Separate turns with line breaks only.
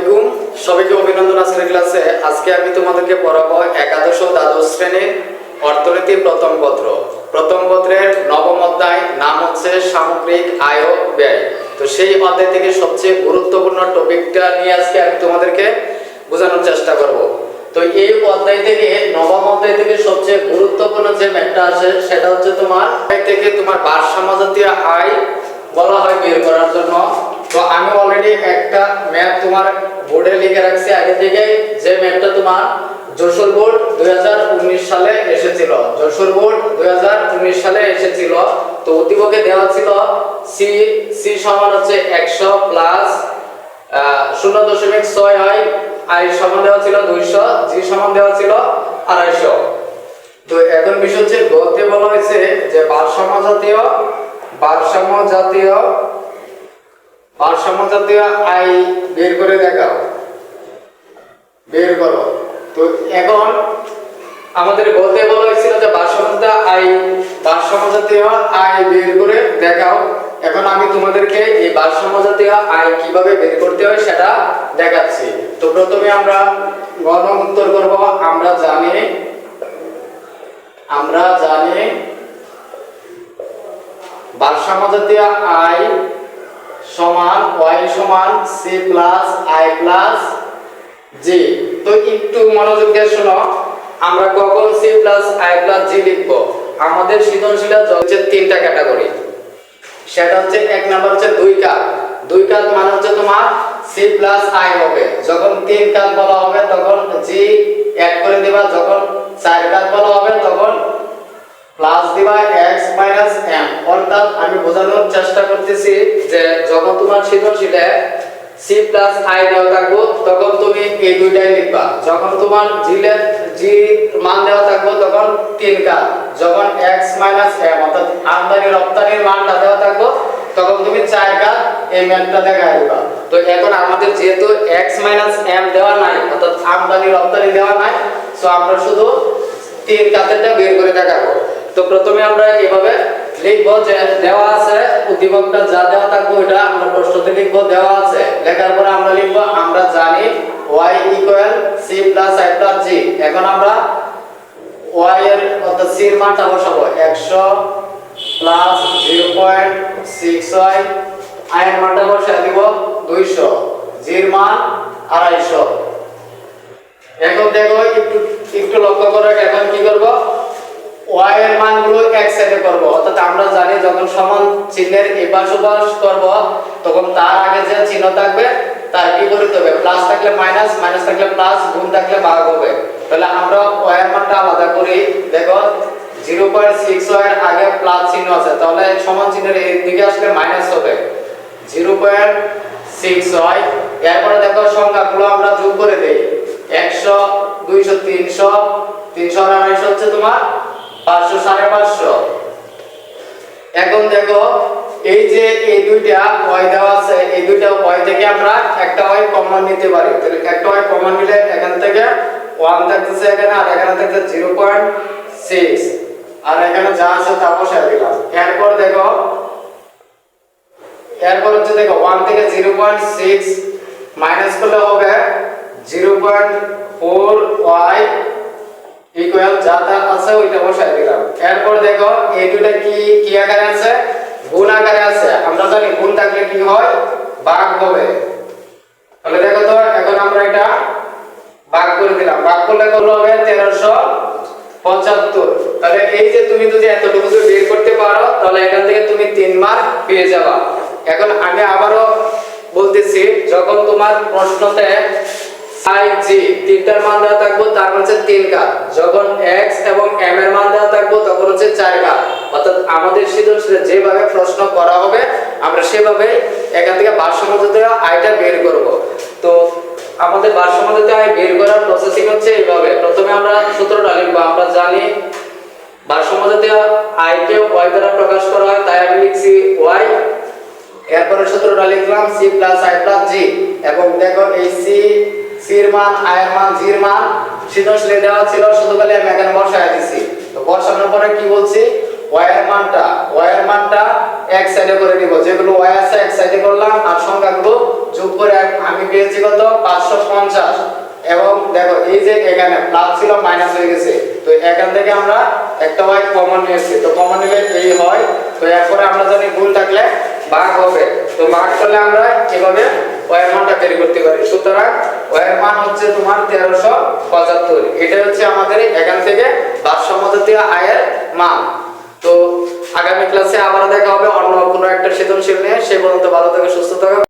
আলাইকুম। সবাইকে অভিনন্দন। আজকের ক্লাসে, আজকে আমি তোমাদেরকে পড়াবো একাদশ দ্বাদশ শ্রেণির অর্থনীতি প্রথম পত্র। প্রথম পত্রের নবম অধ্যায়, নাম হচ্ছে সামগ্রিক আয় ব্যয়। তো সেই অধ্যায় থেকে সবচেয়ে গুরুত্বপূর্ণ টপিকটা নিয়ে আজকে আমি তোমাদেরকে বোঝানোর চেষ্টা করব। তো এই অধ্যায় থেকে, নবম অধ্যায় থেকে সবচেয়ে গুরুত্বপূর্ণ যে ম্যাথটা আসে সেটা হচ্ছে তোমার থেকে তোমার ভারসাম্য জাতীয় আয় বলা হয় বের করার জন্য। তো আমি অলরেডি একটা ম্যাপ তোমার বোর্ডে লিখে রাখছি। আগে থেকে যে ম্যাপটা তোমার যশোর বোর্ড দুই হাজার উনিশ সালে এসেছিল। যশোর বোর্ড দুই হাজার উনিশ সালে এসেছিল। তো উদ্দীপকে দেওয়া ছিল সি সি সমান হচ্ছে একশো প্লাস শূন্য দশমিক ছয় হয় আই সমান দেওয়া ছিল দুইশো জি সমান দেওয়া ছিল আড়াইশো। তো এখন বিষয় হচ্ছে গতে বলা হয়েছে যে ভারসাম্য জাতীয় ভারসাম্য জাতীয় ভারসাম্য জাতীয় আয় বের করে দেখাও। বের করো। তো এখন আমাদের গতে বলা হয়েছিল যে ভারসাম্য জাতীয় আয় ভারসাম্য জাতীয় আয় বের করে দেখাও। এখন আমি তোমাদেরকে এই ভারসাম্য জাতীয় আয় কীভাবে বের করতে হয় সেটা দেখাচ্ছি। তো প্রথমে আমরা গণ উত্তর করব। আমরা জানি আমরা জানি ভারসাম্য জাতীয় আয় সমান ওয়াই সমান c plus i plus g তো একটু মনোযোগ দিয়ে শোনো, আমরা কখন c plus i plus g লিখব? আমাদের সৃজনশীল হচ্ছে তিনটা ক্যাটাগরি সেটা হচ্ছে এক নাম্বার হচ্ছে দুই কাজ দুই কাজ মানে হচ্ছে তোমার সি প্লাস আই হবে। যখন তিন কাজ বলা হবে, তখন জি অ্যাড করে দিবা। যখন চার কাজ বলা হবে, তখন প্লাস দিবা x মাইনাস m অর্থাৎ আমি বোঝানোর চেষ্টা করতেছি যে যখন তোমার সৃজনশীলে c প্লাস i দেওয়া থাকব, তখন তুমি এই দুইটাই লিখবা। যখন তোমার জিলে জি মান দেওয়া থাকব, তখন তিন কাজ যখন x মাইনাস m, অর্থাৎ আমদানি রপ্তানির মানটা দেওয়া থাকব, তখন তুমি চার কাজ এই ম্যাথটা দেখা দিবা। তো এখন আমাদের যেহেতু x মাইনাস m দেওয়া নাই, অর্থাৎ আমদানি রপ্তানি দেওয়া নাই সো আমরা শুধু তিন কাজেরটা বের করে দেখাবো। তো প্রথমে আমরা এভাবে লিখব যে দেওয়া আছে, উদ্দীপকটা যা দেওয়া থাকবে ওটা আমরা প্রশ্নতে লিখব, দেওয়া আছে। লেখার পরে আমরা লিখব, আমরা জানি y equal c plus i plus g এখন আমরা y এর অর্থাৎ c এর মানটা বসাবো। 100 প্লাস 0.6y i এর মানটা বসায় দিব 200 g এর মান 250 এখন দেখো, একটু একটু লক্ষ্য করো এখন কি করব? Y এর মানগুলো এক করব। অর্থাৎ আমরা জানি যখন সমান চিহ্নের এপাশ ওপাশ করব, তখন তার আগে যে চিহ্ন থাকবে, তার বিপরীত হবে। প্লাস থাকলে মাইনাস মাইনাস থাকলে প্লাস, গুণ থাকলে ভাগ হবে। তাহলে আমরা y এর মানটা আলাদা করি। দেখো 0.6 এর আগে প্লাস চিহ্ন আছে। তাহলে সমান চিহ্নের এই দিকে আসলে মাইনাস হবে। 0.6 হয় এরপরে দেখো, সংখ্যাগুলো আমরা যোগ করে দেই। একশো, দুইশো, তিনশো তিনশো আর আড়াইশো হচ্ছে তোমার পাঁচশো, সাড়ে পাঁচশো। এখন দেখো, এই যে এই দুইটা ওয়াই আছে, এই দুইটা ওয়াই থেকে আমরা একটা ওয়াই কমন নিতে পারি। তাহলে একটা ওয়াই কমন নিলে এখান থেকে ওয়ান থাকতেছে এখানে আর এখানে থাকছে জিরো পয়েন্ট সিক্স আর এখানে যা আছে তা বসায় দিলাম। এরপর দেখো, এরপর হচ্ছে দেখো ওয়ান থেকে জিরো পয়েন্ট সিক্স মাইনাস করলে হবে zero point four y equal যা তা আছে ওইটা বসাই দিলাম। এরপর দেখো, এই দুটা কি কি আকারে আছে? গুণ আকারে আছে। আমরা জানি গুণ থাকলে কি হয়? ভাগ হবে। তাহলে দেখো তো, এখন আমরা এটা ভাগ করে দিলাম। ভাগ করলে কত হবে? তেরোশো পঁচাত্তর। তাহলে এই যে তুমি যদি এতটুকু যদি বের করতে পারো, তাহলে এখান থেকে তুমি তিন মার্ক পেয়ে যাবা। এখন আমি আবারও বলতেছি, যখন তোমার প্রশ্নতে আই জি, তিনটার মান দেওয়া তার মানে হচ্ছে যখন এবং এর মান দেওয়া তখন হচ্ছে অর্থাৎ আমাদের যেভাবে প্রশ্ন করা হবে, আমরা সেভাবে এখান থেকে বের করব। তো আমাদের বের করার প্রসেসিং হচ্ছে এইভাবে। প্রথমে আমরা সূত্রটা লিখব, আমরা জানি ভারসাম্য জাতীয় আয়কে ওয়াই দ্বারা প্রকাশ করা হয়, তাই আমি লিখছি ওয়াই এরপরে সূত্রটা লিখলাম c plus i plus g এবং দেখো এই c এর মান i মান দেওয়া ছিল শুধু খালি আমি এখানে বসায় দিছি। তো বসানোর পরে কি বলছি? এর মানটা মানটা এক সাইডে করে নিব। যেগুলো y আছে, এক সাইডে করলাম, আর সংখ্যাগুলো যোগ করে আমি পেয়েছি কত? পাঁচশো পঞ্চাশ। এবং দেখো, এই যে এখানে প্লাস ছিল মাইনাস হয়ে গেছে। তো এখান থেকে আমরা একটা ওয়াই কমন নিয়েছি তো কমন নিলে এই হয়। তো এরপরে আমরা জানি ভুল থাকলে ভাগ হবে। তো ভাগ করলে আমরা এভাবে ওয়ের মানটা বের করতে পারি। সুতরাং ওয়ের মান হচ্ছে তোমার তেরোশো পঁচাত্তর। এটা হচ্ছে আমাদের এখান থেকে আয়ের মান। তো আগামী ক্লাসে আবার দেখা হবে অন্য কোনো একটা সৃজনশীল নিয়ে। সে পর্যন্ত ভালো থেকে, সুস্থ থাকো।